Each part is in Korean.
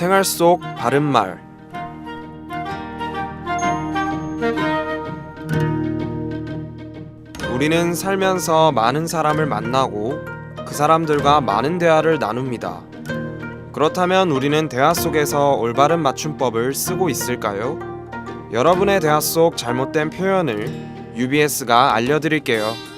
생활 속 바른말 우리는 살면서 많은 사람을 만나고 그 사람들과 많은 대화를 나눕니다. 그렇다면 우리는 대화 속에서 올바른 맞춤법을 쓰고 있을까요? 여러분의 대화 속 잘못된 표현을 UBS가 알려드릴게요.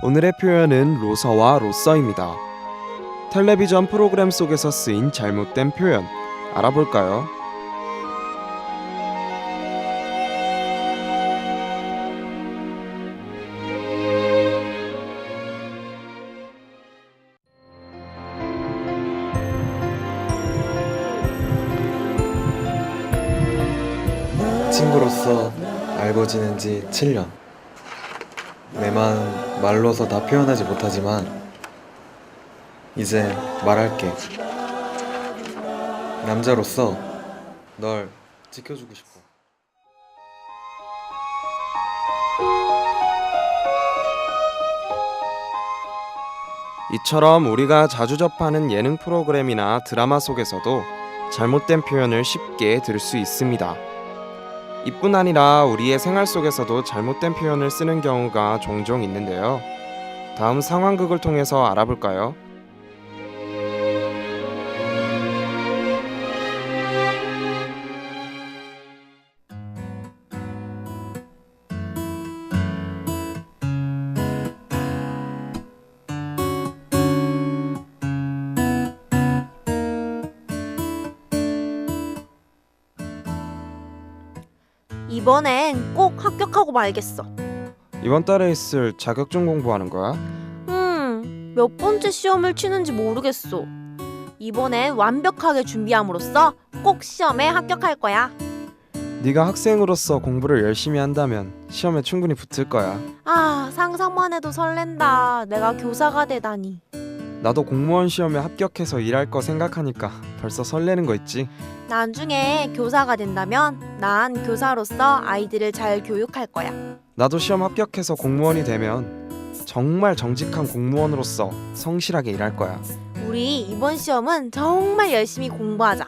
오늘의 표현은 로서와 로서입니다. 텔레비전 프로그램 속에서 쓰인 잘못된 표현 알아볼까요? 친구로서 알고 지낸 지 7년. 내 마음 말로서 다 표현하지 못하지만 이제 말할게. 남자로서 널 지켜주고 싶어. 이처럼 우리가 자주 접하는 예능 프로그램이나 드라마 속에서도 잘못된 표현을 쉽게 들을 수 있습니다. 이뿐 아니라 우리의 생활 속에서도 잘못된 표현을 쓰는 경우가 종종 있는데요. 다음 상황극을 통해서 알아볼까요? 이번엔 꼭 합격하고 말겠어. 이번 달에 있을 자격증 공부하는 거야? 음, 몇 번째 시험을 치는지 모르겠어. 이번엔 완벽하게 준비함으로써 꼭 시험에 합격할 거야. 네가 학생으로서 공부를 열심히 한다면 시험에 충분히 붙을 거야. 아, 상상만 해도 설렌다. 내가 교사가 되다니. 나도 공무원 시험에 합격해서 일할 거 생각하니까 벌써 설레는 거 있지? 나중에 교사가 된다면 난 교사로서 아이들을 잘 교육할 거야. 나도 시험 합격해서 공무원이 되면 정말 정직한 공무원으로서 성실하게 일할 거야. 우리 이번 시험은 정말 열심히 공부하자.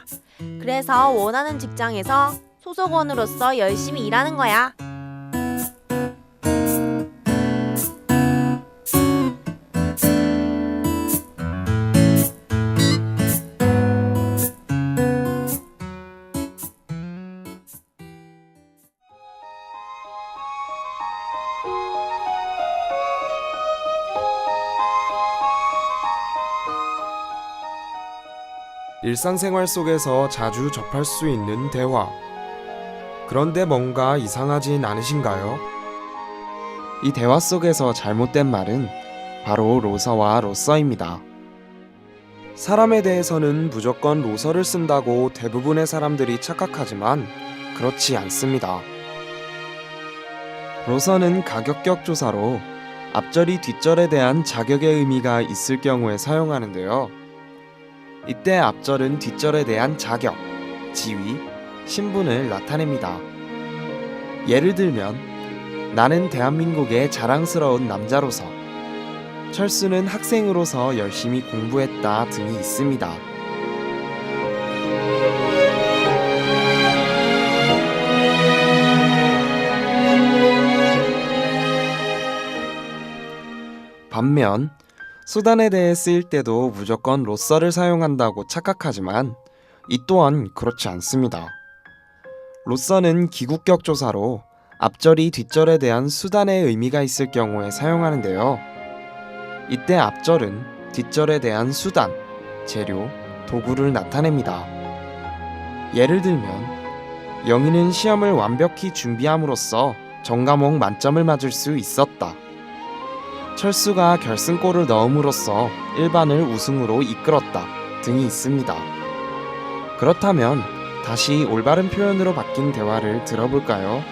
그래서 원하는 직장에서 소속원으로서 열심히 일하는 거야. 일상생활 속에서 자주 접할 수 있는 대화. 그런데 뭔가 이상하진 않으신가요? 이 대화 속에서 잘못된 말은 바로 로서와 로서입니다. 사람에 대해서는 무조건 로서를 쓴다고 대부분의 사람들이 착각하지만 그렇지 않습니다. 로서는 가격격 조사로 앞절이 뒷절에 대한 자격의 의미가 있을 경우에 사용하는데요. 이때 앞절은 뒷절에 대한 자격, 지위, 신분을 나타냅니다. 예를 들면 나는 대한민국의 자랑스러운 남자로서 철수는 학생으로서 열심히 공부했다 등이 있습니다. 반면 수단에 대해 쓰일 때도 무조건 로서를 사용한다고 착각하지만 이 또한 그렇지 않습니다. 로서는 기국격 조사로 앞절이 뒷절에 대한 수단의 의미가 있을 경우에 사용하는데요. 이때 앞절은 뒷절에 대한 수단, 재료, 도구를 나타냅니다. 예를 들면 영희는 시험을 완벽히 준비함으로써 전 과목 만점을 맞을 수 있었다. 철수가 결승골을 넣음으로써 일반을 우승으로 이끌었다 등이 있습니다. 그렇다면 다시 올바른 표현으로 바뀐 대화를 들어볼까요?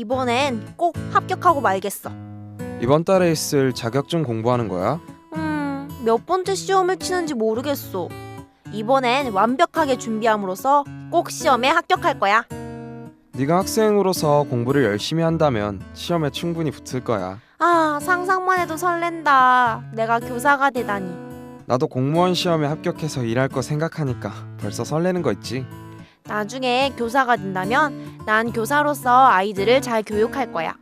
이번엔 꼭 합격하고 말겠어. 이번 달에 있을 자격증 공부하는 거야? 음, 몇 번째 시험을 치는지 모르겠어. 이번엔 완벽하게 준비함으로써 꼭 시험에 합격할 거야. 네가 학생으로서 공부를 열심히 한다면 시험에 충분히 붙을 거야. 아, 상상만 해도 설렌다. 내가 교사가 되다니. 나도 공무원 시험에 합격해서 일할 거 생각하니까 벌써 설레는 거 있지. 나중에 교사가 된다면 난 교사로서 아이들을 잘 교육할 거야.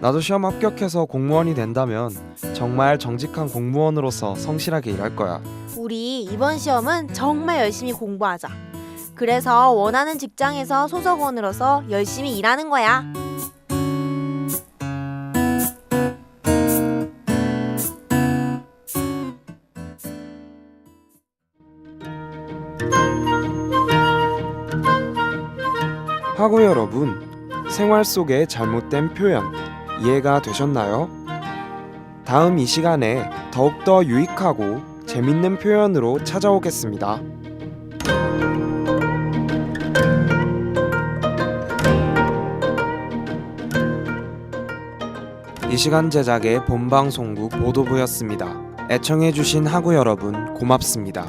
나도 시험 합격해서 공무원이 된다면 정말 정직한 공무원으로서 성실하게 일할 거야. 우리 이번 시험은 정말 열심히 공부하자. 그래서 원하는 직장에서 소속원으로서 열심히 일하는 거야. 하고 여러분, 생활 속의 잘못된 표현 이해가 되셨나요? 다음 이 시간에 더욱더 유익하고 재밌는 표현으로 찾아오겠습니다. 이 시간 제작의 본방송국 보도부였습니다. 애청해주신 하구 여러분 고맙습니다.